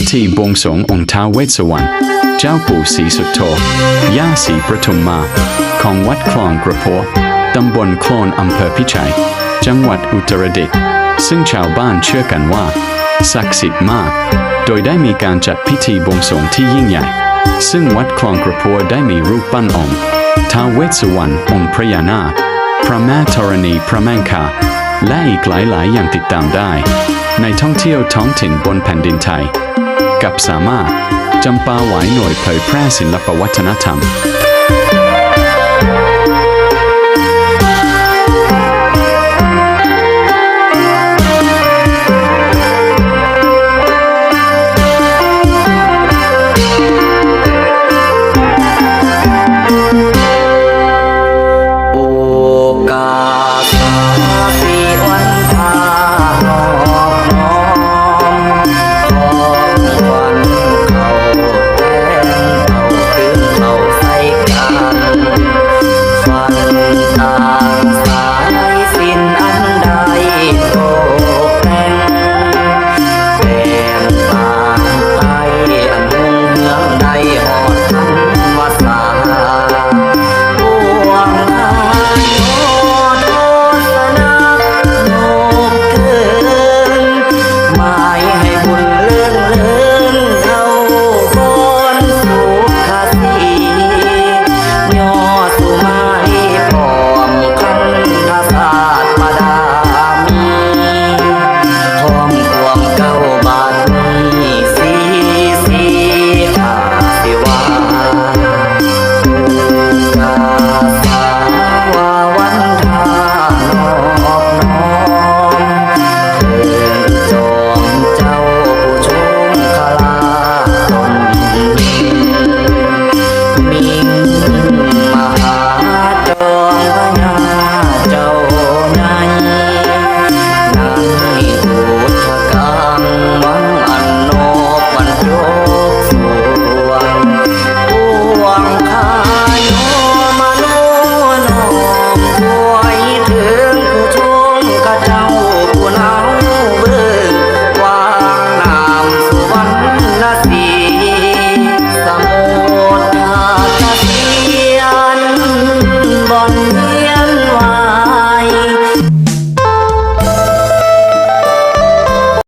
พิธีบวงสรวงองค์ท้าวเวสสวรรณเจ้าปู่ศรีสุโธย่าศรีประทุมมา ของวัดคลองกระโพตำบลโคลนอำเภอพิชัย จังหวัดอุตรดิตถ์ซึ่งชาวบ้านเชื่อกันว่า ศักดิ์สิทธิ์มาก โดยได้มีการจัดพิธีบวงสรวงที่ยิ่งใหญ่ ซึ่งวัดคลองกระโพได้มีรูปปั้นองค์ท้าวเวสสวรรณองค์พระยานาพระแม่ธรณีพระแม่คาและอีกหลายๆ อย่างติดตามได้ ในท่องเที่ยวท้องถิ่นบนแผ่นดินไทย กับสามารถจำปาหวายหน่วยเผยแพร่ศิลปวัฒนธรรม